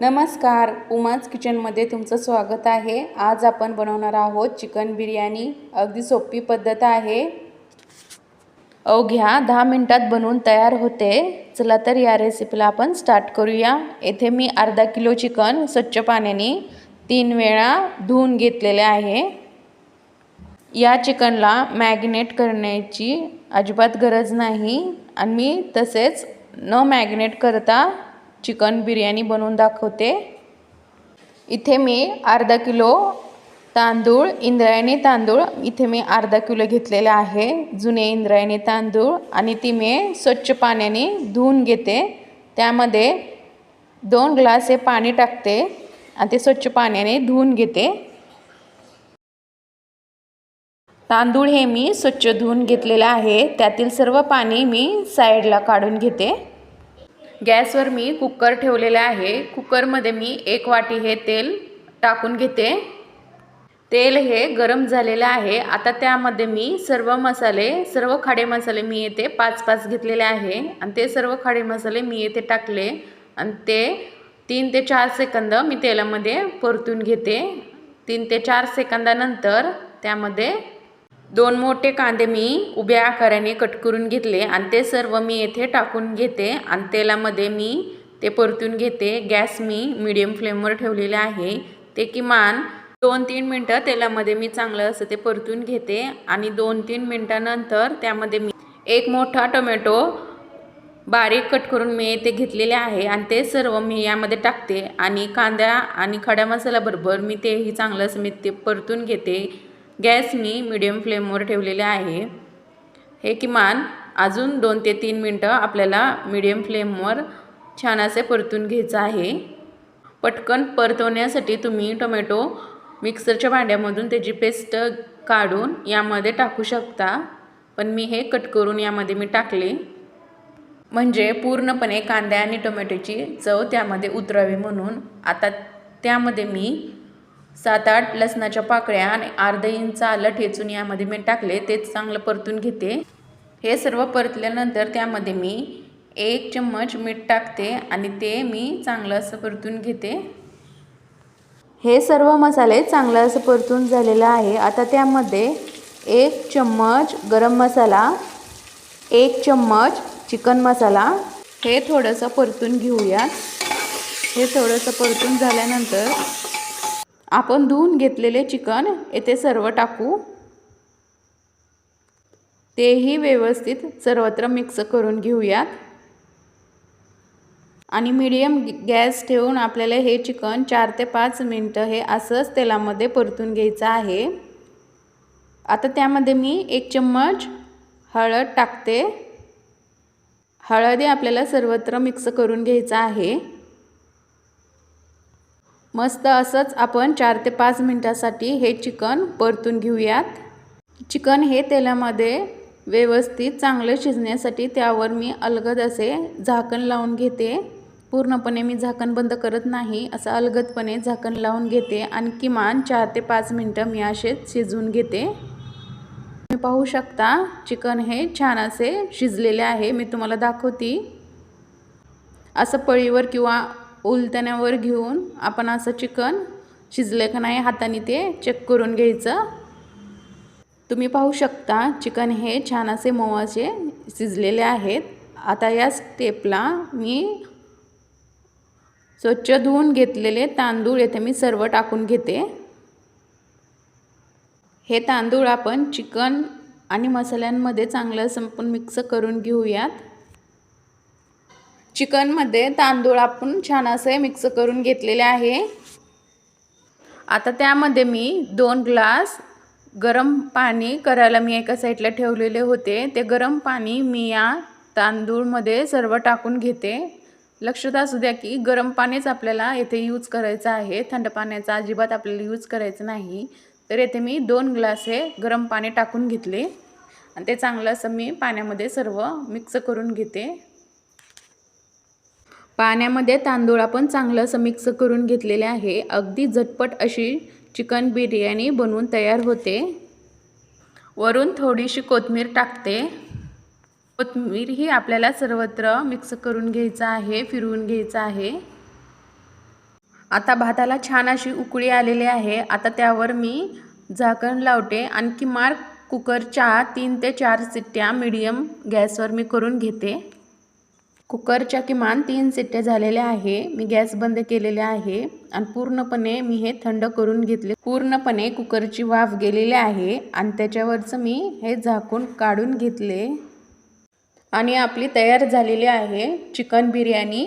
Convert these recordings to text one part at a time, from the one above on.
नमस्कार उमाज किचनमध्ये तुमचं स्वागत आहे. आज आपण बनवणार आहोत चिकन बिर्याणी. अगदी सोपी पद्धत आहे. अवघ्या दहा मिनटात बनवून तयार होते. चला तर या रेसिपीला आपण स्टार्ट करूया. येथे मी अर्धा किलो चिकन स्वच्छ पाण्याने तीन वेळा धुवून घेतलेले आहे. या चिकनला मॅगिनेट करण्याची अजिबात गरज नाही. आणि मी तसेच न मॅगिनेट करता चिकन बिर्याणी बनवून दाखवते. इथे मी अर्धा किलो तांदूळ इंद्रायणी तांदूळ इथे मी अर्धा किलो घेतलेला आहे जुने इंद्रायणी तांदूळ. आणि ती मी स्वच्छ पाण्याने धुवून घेते. त्यामध्ये दोन ग्लास हे पाणी टाकते आणि ते स्वच्छ पाण्याने धुवून घेते. तांदूळ हे मी स्वच्छ धुवून घेतलेलं आहे. त्यातील सर्व पाणी मी साईडला काढून घेते. गॅसवर मी कुकर ठेवलेले आहे. कुकरमध्ये मी एक वाटी हे तेल टाकून घेते. तेल हे गरम झालेलं आहे. आता त्यामध्ये मी सर्व मसाले सर्व खाडे मसाले मी येथे पाच पाच घेतलेले आहे. आणि ते सर्व खाडे मसाले मी येथे टाकले. आणि ते तीन ते चार सेकंद मी तेलामध्ये परतून घेते. तीन ते चार सेकंदानंतर त्यामध्ये दोन मोठे कांदे मी उभ्या आकाराने कट करून घेतले आणि ते सर्व मी येथे टाकून घेते आणि तेलामध्ये मी ते परतून घेते. गॅस मी मिडियम फ्लेमवर ठेवलेले आहे. ते किमान दोन तीन मिनटं तेलामध्ये मी चांगलं असं ते परतून घेते आणि दोन तीन मिनटानंतर त्यामध्ये मी एक मोठा टोमॅटो बारीक कट करून मी ते घेतलेले आहे आणि ते सर्व मी यामध्ये टाकते आणि कांदा आणि खड्या मसाल्याबरोबर मी तेही चांगलं असं मी ते परतून घेते. गॅस मी मिडियम फ्लेमवर ठेवलेले आहे. हे किमान अजून दोन ते तीन मिनटं आपल्याला मिडियम फ्लेमवर छान असे परतून घ्यायचं आहे. पटकन परतवण्यासाठी तुम्ही टोमॅटो मिक्सरच्या भांड्यामधून त्याची पेस्ट काढून यामध्ये टाकू शकता. पण मी हे कट करून यामध्ये मी टाकले. म्हणजे पूर्णपणे कांदे आणि टोमॅटोची चव त्यामध्ये उतरावी म्हणून. आता त्यामध्ये मी सात आठ लसणाच्या पाकळ्या आणि अर्धा इंच आलं ठेचून यामध्ये मी टाकले तेच चांगलं परतून घेते. हे सर्व परतल्यानंतर त्यामध्ये मी एक चम्मच मीठ टाकते आणि ते मी चांगलं असं परतून घेते. हे सर्व मसाले चांगलं असं परतून झालेलं आहे. आता त्यामध्ये एक चम्मच गरम मसाला एक चम्मच चिकन मसाला. हे थोडंसं परतून घेऊयात. हे थोडंसं परतून झाल्यानंतर आपण धुवून घेतलेले चिकन येथे सर्व टाकू. तेही व्यवस्थित सर्वत्र मिक्स करून घेऊयात. आणि मीडियम गॅस ठेवून आपल्याला हे चिकन चार ते पाच मिनटं हे असंच तेलामध्ये परतून घ्यायचं आहे. आता त्यामध्ये मी एक चम्मच हळद टाकते. हळदी आपल्याला सर्वत्र मिक्स करून घ्यायचं आहे. मस्त असंच आपण चार ते पाच मिनटासाठी हे चिकन परतून घेऊयात. चिकन हे तेलामध्ये व्यवस्थित चांगलं शिजण्यासाठी त्यावर मी अलगद असे झाकण लावून घेते. पूर्णपणे मी झाकण बंद करत नाही असं अलगदपणे झाकण लावून घेते आणि किमान चार ते पाच मिनटं मी असेच शिजवून घेते. तुम्ही पाहू शकता चिकन हे छान असे शिजलेले आहे मी तुम्हाला दाखवते. असं पळीवर किंवा उलटण्यावर घेऊन आपण असं चिकन शिजलं का नाही हाताने ते चेक करून घ्यायचं. तुम्ही पाहू शकता चिकन हे छान असे मोवाचे शिजलेले आहेत. आता या स्टेपला मी स्वच्छ धुवून घेतलेले तांदूळ येथे मी सर्व टाकून घेते. हे तांदूळ आपण चिकन आणि मसाल्यांमध्ये चांगलं संपून मिक्स करून घेऊयात. चिकनमध्ये तांदूळ आपण छान असे मिक्स करून घेतलेले आहे. आता त्यामध्ये मी दोन ग्लास गरम पाणी करायला मी एका साईडला ठेवलेले होते. ते गरम पाणी मी या तांदूळमध्ये सर्व टाकून घेते. लक्षात असू द्या की गरम पाणीच आपल्याला येथे यूज करायचं आहे. थंड पाण्याचा अजिबात आपल्याला यूज करायचं नाही. तर येथे मी दोन ग्लास हे गरम पाणी टाकून घेतले. आणि ते चांगलं असं मी पाण्यामध्ये सर्व मिक्स करून घेते. पाण्यामध्ये तांदूळ आपण चांगलं असं मिक्स करून घेतलेले आहे. अगदी झटपट अशी चिकन बिर्याणी बनवून तयार होते. वरून थोडीशी कोथमीर टाकते. कोथमीर ही आपल्याला सर्वत्र मिक्स करून घ्यायचं आहे फिरवून घ्यायचं आहे. आता भाताला छान अशी उकळी आलेली आहे. आता त्यावर मी झाकण लावते. आणखी मार्क कुकरच्या तीन ते चार सिट्ट्या मीडियम गॅसवर मी करून घेते. कुकरच्या किमान तीन सिट्ट्या झालेल्या आहे. मी गॅस बंद केलेले आहे. आणि पूर्णपणे मी हे थंड करून घेतले. पूर्णपणे कुकरची वाफ गेलेली आहे. आणि त्याच्यावरचं मी हे झाकून काढून घेतले. आणि आपली तयार झालेली आहे चिकन बिर्याणी.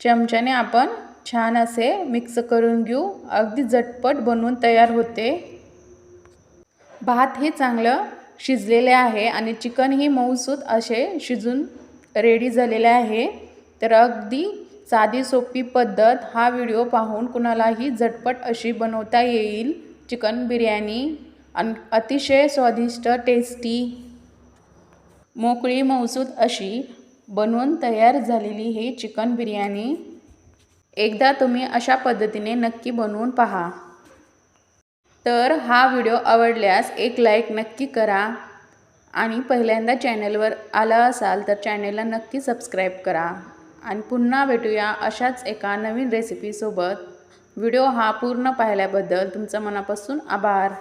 चमच्याने आपण छान असे मिक्स करून घेऊ. अगदी झटपट बनवून तयार होते. भात हे चांगलं शिजलेले आहे. आणि चिकनही मऊसूत असे शिजून रेडी झालेले आहे. तर अगदी साधी सोपी पद्धत हा व्हिडिओ पाहून कुणालाही झटपट अशी बनवता येईल. चिकन बिर्याणी अन अतिशय स्वादिष्ट टेस्टी मोकळी मौसूद अशी बनवून तयार झालेली ही चिकन बिर्याणी. एकदा तुम्ही अशा पद्धतीने नक्की बनवून पहा. तर हा व्हिडिओ आवडल्यास एक लाईक नक्की करा. आणि पहिल्यांदा चॅनलवर आला असाल तर चॅनलला नक्की सबस्क्राईब करा. आणि पुन्हा भेटूया अशाच एका नवीन रेसिपीसोबत व्हिडिओ हा पूर्ण पाहिल्याबद्दल तुमचा मनापासून आभार.